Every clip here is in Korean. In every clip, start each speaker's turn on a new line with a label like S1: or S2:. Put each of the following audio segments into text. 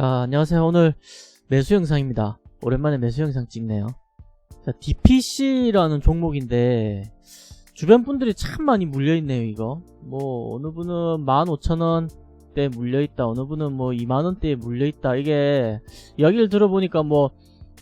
S1: 자, 안녕하세요. 오늘 매수 영상입니다. 오랜만에 매수 영상 찍네요. 자, DPC라는 종목인데, 주변 분들이 참 많이 물려 있네요, 이거. 뭐, 어느 분은 15,000원대 물려 있다, 어느 분은 뭐 2만 원대에 물려 있다. 이게, 이야기를 들어보니까 뭐,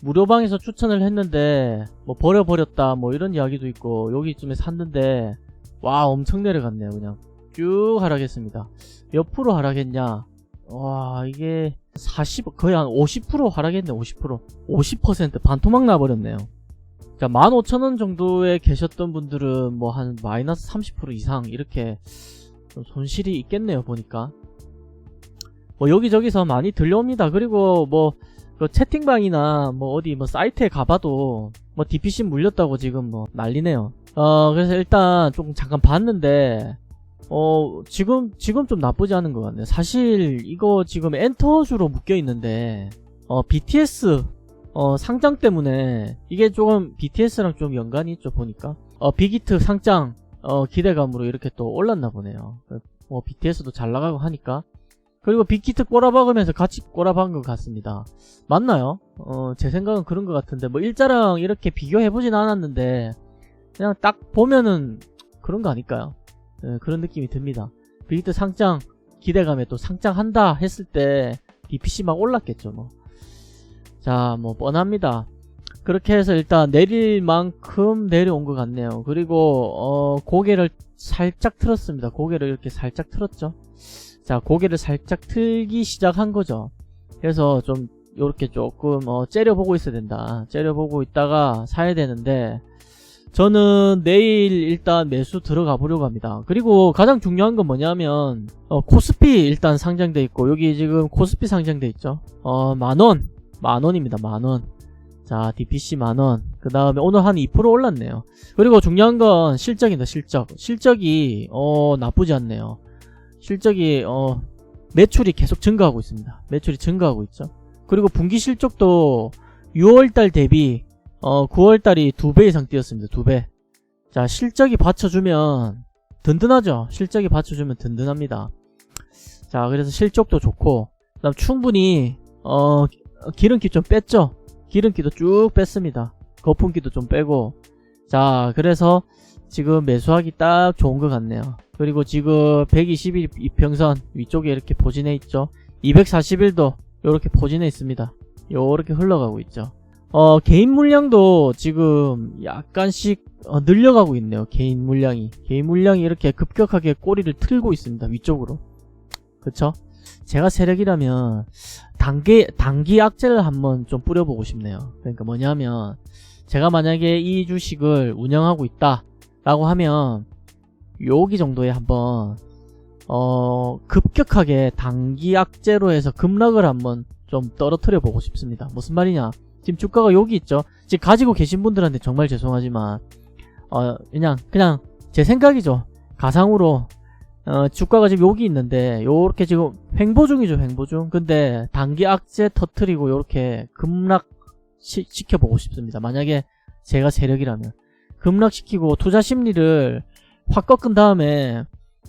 S1: 무료방에서 추천을 했는데, 뭐, 버려버렸다, 뭐, 이런 이야기도 있고, 여기쯤에 샀는데, 와, 엄청 내려갔네요, 그냥. 쭉 하락했습니다. 몇 프로 하락했냐? 와, 이게, 40, 거의 한 50% 하락했네, 50%. 50% 반토막 나버렸네요. 자, 15,000원 정도에 계셨던 분들은 뭐 한 마이너스 30% 이상 이렇게 좀 손실이 있겠네요, 보니까. 뭐 여기저기서 많이 들려옵니다. 그리고 뭐, 그 채팅방이나 뭐 어디 뭐 사이트에 가봐도 뭐 DPC 물렸다고 지금 뭐 난리네요. 어, 그래서 일단 좀 잠깐 봤는데, 어, 지금, 지금 좀 나쁘지 않은 것 같네요. 사실, 이거 지금 엔터주로 묶여 있는데, 어, BTS, 어, 상장 때문에, 이게 조금 BTS랑 좀 연관이 있죠, 보니까. 어, 빅히트 상장, 어, 기대감으로 이렇게 또 올랐나 보네요. 뭐, BTS도 잘 나가고 하니까. 그리고 빅히트 꼬라박으면서 같이 꼬라박은 것 같습니다. 맞나요? 어, 제 생각은 그런 것 같은데, 뭐, 일자랑 이렇게 비교해보진 않았는데, 그냥 딱 보면은 그런 거 아닐까요? 네, 그런 느낌이 듭니다. 빅히트 상장 기대감에 또 상장한다 했을 때 DPC 막 올랐겠죠 뭐. 자, 뭐 뻔합니다. 그렇게 해서 일단 내릴 만큼 내려온 것 같네요. 그리고 어, 고개를 살짝 틀었습니다. 고개를 이렇게 살짝 틀었죠. 자, 고개를 살짝 틀기 시작한 거죠. 그래서 좀 이렇게 조금 어, 째려보고 있어야 된다. 째려보고 있다가 사야 되는데 저는 내일 일단 매수 들어가 보려고 합니다. 그리고 가장 중요한 건 뭐냐면 어, 코스피 일단 상장돼 있고 여기 지금 코스피 상장돼 있죠. 어 만원 만원입니다 만원. 자 DPC 만원. 그 다음에 오늘 한 2% 올랐네요. 그리고 중요한 건 실적입니다 실적. 실적이 어 나쁘지 않네요. 실적이 어 매출이 계속 증가하고 있습니다. 매출이 증가하고 있죠. 그리고 분기 실적도 6월달 대비 어, 9월달이 두 배 이상 뛰었습니다. 두 배. 자, 실적이 받쳐주면 든든하죠. 실적이 받쳐주면 든든합니다. 자, 그래서 실적도 좋고, 그 다음 충분히 어, 기름기 좀 뺐죠. 기름기도 쭉 뺐습니다. 거품기도 좀 빼고, 자, 그래서 지금 매수하기 딱 좋은 것 같네요. 그리고 지금 120일 이평선 위쪽에 이렇게 포진해 있죠. 241도 이렇게 포진해 있습니다. 요렇게 흘러가고 있죠. 어, 개인 물량도 지금 약간씩 어, 늘려가고 있네요. 개인 물량이. 개인 물량이 이렇게 급격하게 꼬리를 틀고 있습니다. 위쪽으로. 그쵸? 제가 세력이라면 단기, 단기 악재를 한번 좀 뿌려보고 싶네요. 그러니까 뭐냐면 제가 만약에 이 주식을 운영하고 있다 라고 하면 여기 정도에 한번 어, 급격하게 단기 악재로 해서 급락을 한번 좀 떨어뜨려 보고 싶습니다. 무슨 말이냐? 지금 주가가 여기 있죠. 지금 가지고 계신 분들한테 정말 죄송하지만 어 그냥 그냥 제 생각이죠. 가상으로 어 주가가 지금 여기 있는데 요렇게 지금 횡보 중이죠. 횡보 중. 근데 단기 악재 터트리고 요렇게 급락 시, 시켜보고 싶습니다. 만약에 제가 세력이라면 급락시키고 투자 심리를 확 꺾은 다음에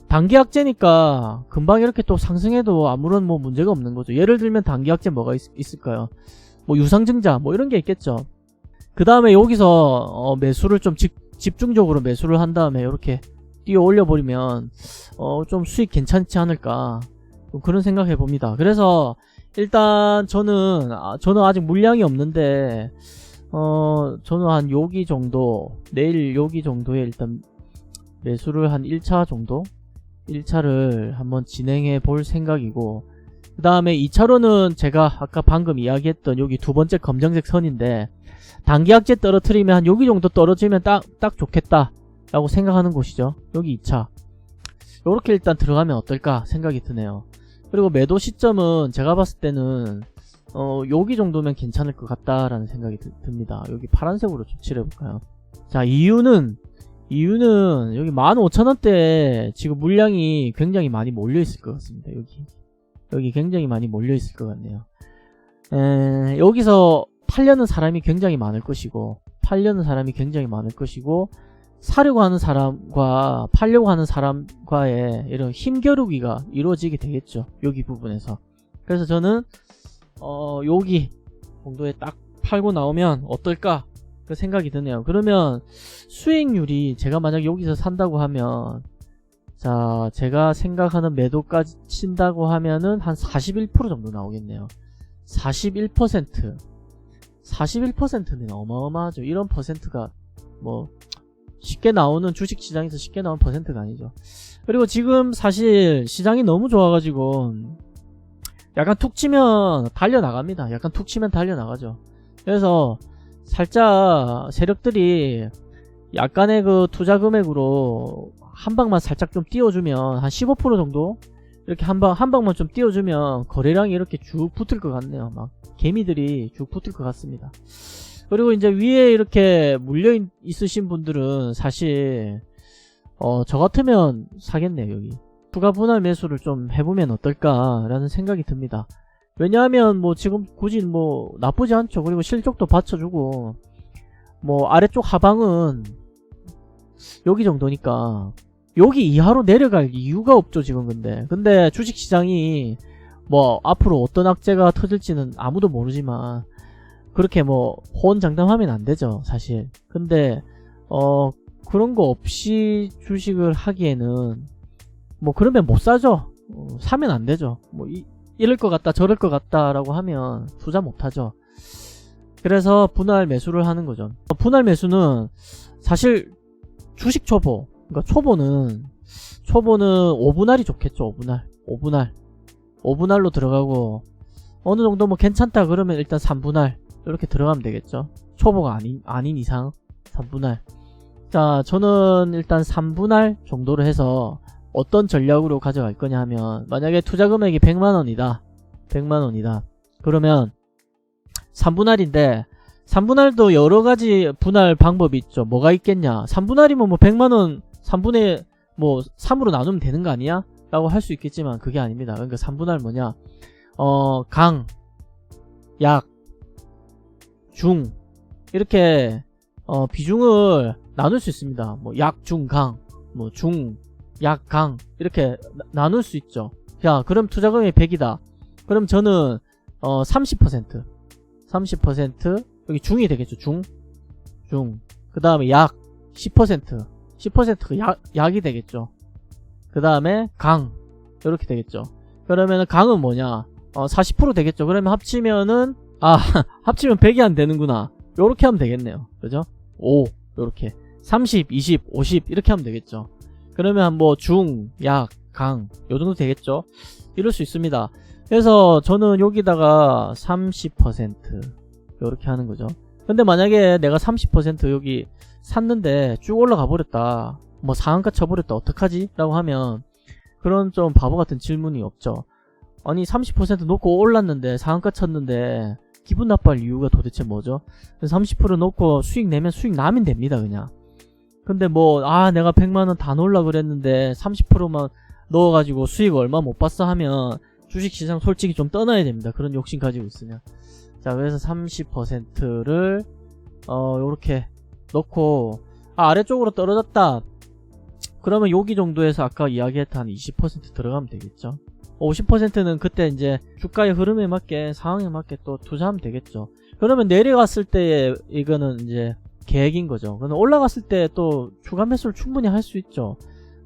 S1: 단기 악재니까 금방 이렇게 또 상승해도 아무런 뭐 문제가 없는 거죠. 예를 들면 단기 악재 뭐가 있, 있을까요? 뭐 유상증자 뭐 이런 게 있겠죠. 그 다음에 여기서 어 매수를 좀 집, 집중적으로 매수를 한 다음에 이렇게 뛰어 올려버리면 어 좀 수익 괜찮지 않을까 그런 생각 해 봅니다. 그래서 일단 저는 아, 저는 아직 물량이 없는데 어 저는 한 여기 정도 내일 여기 정도에 일단 매수를 한 1차 정도 1차를 한번 진행해 볼 생각이고 그 다음에 2차로는 제가 아까 방금 이야기했던 여기 두 번째 검정색 선인데 단기 악재 떨어뜨리면 한 여기 정도 떨어지면 딱, 딱 좋겠다 라고 생각하는 곳이죠. 여기 2차. 요렇게 일단 들어가면 어떨까 생각이 드네요. 그리고 매도 시점은 제가 봤을 때는 어 여기 정도면 괜찮을 것 같다라는 생각이 드, 듭니다. 여기 파란색으로 좀 칠해볼까요? 자 이유는 이유는 여기 15,000원대 지금 물량이 굉장히 많이 몰려있을 것 같습니다 여기 여기 굉장히 많이 몰려있을 것 같네요. 에, 여기서 팔려는 사람이 굉장히 많을 것이고 팔려는 사람이 굉장히 많을 것이고 사려고 하는 사람과 팔려고 하는 사람과의 이런 힘겨루기가 이루어지게 되겠죠. 여기 부분에서. 그래서 저는 어, 여기 정도에 딱 팔고 나오면 어떨까? 그 생각이 드네요. 그러면 수익률이 제가 만약 여기서 산다고 하면 자, 제가 생각하는 매도까지 친다고 하면은 한 41% 정도 나오겠네요. 41%. 41%는 어마어마하죠. 이런 퍼센트가 뭐 쉽게 나오는 주식 시장에서 쉽게 나오는 퍼센트가 아니죠. 그리고 지금 사실 시장이 너무 좋아가지고 약간 툭 치면 달려나갑니다. 약간 툭 치면 달려나가죠. 그래서 살짝 세력들이 약간의 그 투자 금액으로 한 방만 살짝 좀 띄워주면 한 15% 정도 이렇게 한 방 한 방만 좀 띄워주면 거래량이 이렇게 쭉 붙을 것 같네요. 막 개미들이 쭉 붙을 것 같습니다. 그리고 이제 위에 이렇게 물려 있, 있으신 분들은 사실 어 저 같으면 사겠네요 여기 추가 분할 매수를 좀 해보면 어떨까라는 생각이 듭니다. 왜냐하면 뭐 지금 굳이 뭐 나쁘지 않죠. 그리고 실적도 받쳐주고 뭐 아래쪽 하방은 여기 정도니까 여기 이하로 내려갈 이유가 없죠 지금 근데. 근데 주식시장이 뭐 앞으로 어떤 악재가 터질지는 아무도 모르지만 그렇게 뭐 호언장담하면 안 되죠 사실. 근데 어 그런 거 없이 주식을 하기에는 뭐 그러면 못 사죠. 어, 사면 안 되죠. 뭐 이, 이럴 것 같다 저럴 것 같다 라고 하면 투자 못 하죠. 그래서 분할 매수를 하는 거죠. 분할 매수는 사실 주식 초보 그러니까 초보는 초보는 5분할이 좋겠죠 5분할. 5분할. 5분할로 들어가고 어느 정도 뭐 괜찮다 그러면 일단 3분할 이렇게 들어가면 되겠죠. 초보가 아닌 아닌 이상 3분할. 자 저는 일단 3분할 정도로 해서 어떤 전략으로 가져갈 거냐 하면 만약에 투자 금액이 100만원이다. 100만원이다. 그러면 3분할인데 3분할도 여러가지 분할 방법이 있죠. 뭐가 있겠냐? 3분할이면 뭐 100만원 3분의 뭐 3으로 나누면 되는 거 아니야? 라고 할 수 있겠지만 그게 아닙니다. 그러니까 3분할 뭐냐? 어 강, 약, 중. 이렇게 어 비중을 나눌 수 있습니다. 뭐 약, 중, 강, 뭐 중, 약, 강 이렇게 나, 나눌 수 있죠. 자 그럼 투자금이 100이다. 그럼 저는 어 30% 30% 여기 중이 되겠죠. 중 중. 그 다음에 약 10% 10%가 약, 약이 되겠죠. 그 다음에 강. 이렇게 되겠죠. 그러면 강은 뭐냐? 어, 40% 되겠죠. 그러면 합치면은 아 합치면 100이 안 되는구나. 요렇게 하면 되겠네요. 그죠? 5 요렇게. 30 20 50 이렇게 하면 되겠죠. 그러면 뭐 중, 약, 강 요 정도 되겠죠? 이럴 수 있습니다. 그래서 저는 여기다가 30% 요렇게 하는 거죠 근데 만약에 내가 30% 여기 샀는데 쭉 올라가 버렸다 뭐 상한가 쳐버렸다 어떡하지? 라고 하면 그런 좀 바보 같은 질문이 없죠 아니 30% 놓고 올랐는데 상한가 쳤는데 기분 나빠할 이유가 도대체 뭐죠? 30% 놓고 수익 내면 수익 나면 됩니다 그냥 근데 뭐 아 내가 100만원 다 넣으려 그랬는데 30%만 넣어가지고 수익 얼마 못 봤어 하면 주식시장 솔직히 좀 떠나야 됩니다 그런 욕심 가지고 있으면 자 그래서 30%를 어 요렇게 넣고 아, 아래쪽으로 떨어졌다. 그러면 여기 정도에서 아까 이야기했던 한 20% 들어가면 되겠죠? 50%는 그때 이제 주가의 흐름에 맞게 상황에 맞게 또 투자하면 되겠죠. 그러면 내려갔을 때 이거는 이제 계획인 거죠. 그럼 올라갔을 때 또 추가 매수를 충분히 할 수 있죠.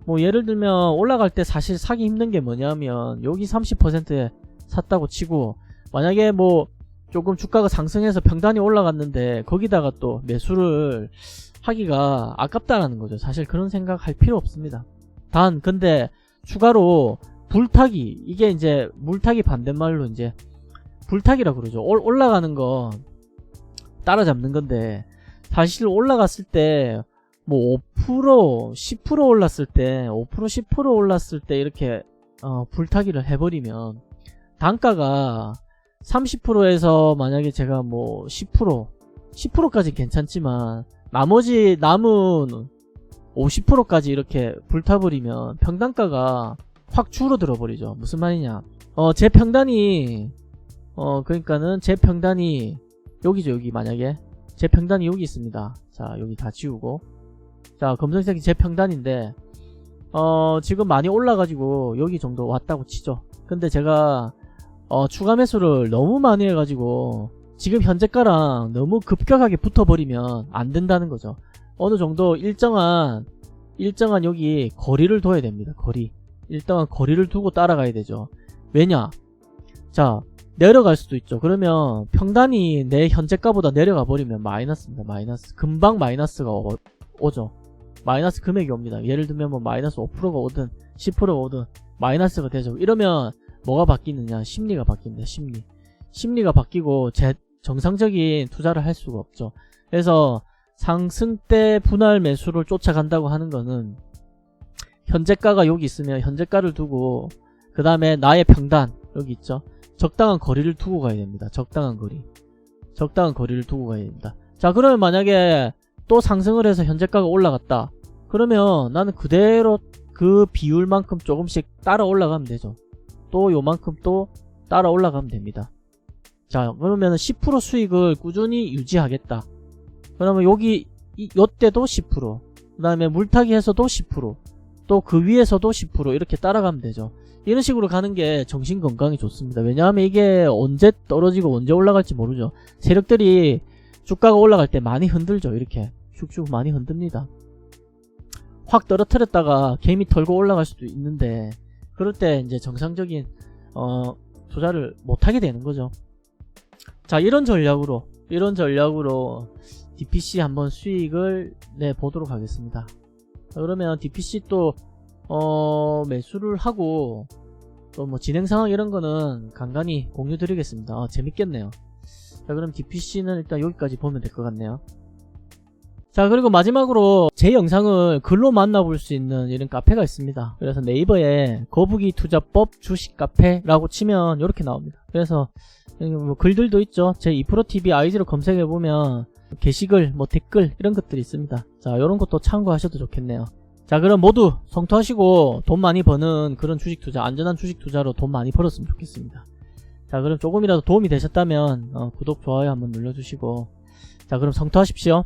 S1: 뭐 예를 들면 올라갈 때 사실 사기 힘든 게 뭐냐면 여기 30%에 샀다고 치고 만약에 뭐 조금 주가가 상승해서 평단이 올라갔는데 거기다가 또 매수를 하기가 아깝다라는 거죠. 사실 그런 생각 할 필요 없습니다. 단 근데 추가로 불타기 이게 이제 물타기 반대말로 이제 불타기라 그러죠. 올, 올라가는 거 따라잡는 건데 사실 올라갔을 때 뭐 5% 10% 올랐을 때 5% 10% 올랐을 때 이렇게 어, 불타기를 해버리면 단가가 30%에서 만약에 제가 뭐 10% 10%까지 괜찮지만 나머지 남은 50%까지 이렇게 불타버리면 평단가가 확 줄어들어 버리죠. 무슨 말이냐. 어 제 평단이 어 그러니까는 제 평단이 여기죠 여기 만약에. 제 평단이 여기 있습니다. 자 여기 다 지우고. 자 검정색이 제 평단인데 어 지금 많이 올라가지고 여기 정도 왔다고 치죠. 근데 제가 어, 추가 매수를 너무 많이 해가지고 지금 현재가랑 너무 급격하게 붙어버리면 안 된다는 거죠. 어느 정도 일정한 일정한 여기 거리를 둬야 됩니다. 거리 일정한 거리를 두고 따라가야 되죠. 왜냐? 자 내려갈 수도 있죠. 그러면 평단이 내 현재가보다 내려가 버리면 마이너스입니다. 마이너스 금방 마이너스가 오, 오죠. 마이너스 금액이 옵니다. 예를 들면 뭐 마이너스 5%가 오든 10%가 오든 마이너스가 되죠. 이러면 뭐가 바뀌느냐? 심리가 바뀝니다. 심리. 심리가 바뀌고 제 정상적인 투자를 할 수가 없죠. 그래서 상승 때 분할 매수를 쫓아간다고 하는 거는 현재가가 여기 있으면 현재가를 두고 그 다음에 나의 평단 여기 있죠. 적당한 거리를 두고 가야 됩니다. 적당한 거리. 적당한 거리를 두고 가야 됩니다. 자 그러면 만약에 또 상승을 해서 현재가가 올라갔다. 그러면 나는 그대로 그 비율만큼 조금씩 따라 올라가면 되죠. 또 요만큼 또 따라 올라가면 됩니다. 자 그러면 10% 수익을 꾸준히 유지하겠다. 그러면 여기 이, 요때도 10%, 그 다음에 물타기 해서도 10%, 또 그 위에서도 10% 이렇게 따라가면 되죠. 이런 식으로 가는 게 정신 건강에 좋습니다. 왜냐하면 이게 언제 떨어지고 언제 올라갈지 모르죠. 세력들이 주가가 올라갈 때 많이 흔들죠. 이렇게 쭉쭉 많이 흔듭니다. 확 떨어뜨렸다가 개미 털고 올라갈 수도 있는데 그럴 때 이제 정상적인 어, 투자를 못 하게 되는 거죠. 자 이런 전략으로 이런 전략으로 DPC 한번 수익을 내 보도록 하겠습니다. 자, 그러면 DPC 또 어, 매수를 하고 또 뭐 진행 상황 이런 거는 간간히 공유 드리겠습니다. 아, 재밌겠네요. 자 그럼 DPC는 일단 여기까지 보면 될 것 같네요. 자 그리고 마지막으로 제 영상을 글로 만나볼 수 있는 이런 카페가 있습니다. 그래서 네이버에 거북이 투자법 주식 카페라고 치면 이렇게 나옵니다. 그래서 뭐 글들도 있죠. 제 2프로TV 아이디로 검색해 보면 게시글, 뭐 댓글 이런 것들이 있습니다. 자 이런 것도 참고하셔도 좋겠네요. 자 그럼 모두 성투하시고 돈 많이 버는 그런 주식 투자, 안전한 주식 투자로 돈 많이 벌었으면 좋겠습니다. 자 그럼 조금이라도 도움이 되셨다면 어, 구독, 좋아요 한번 눌러주시고 자 그럼 성투하십시오.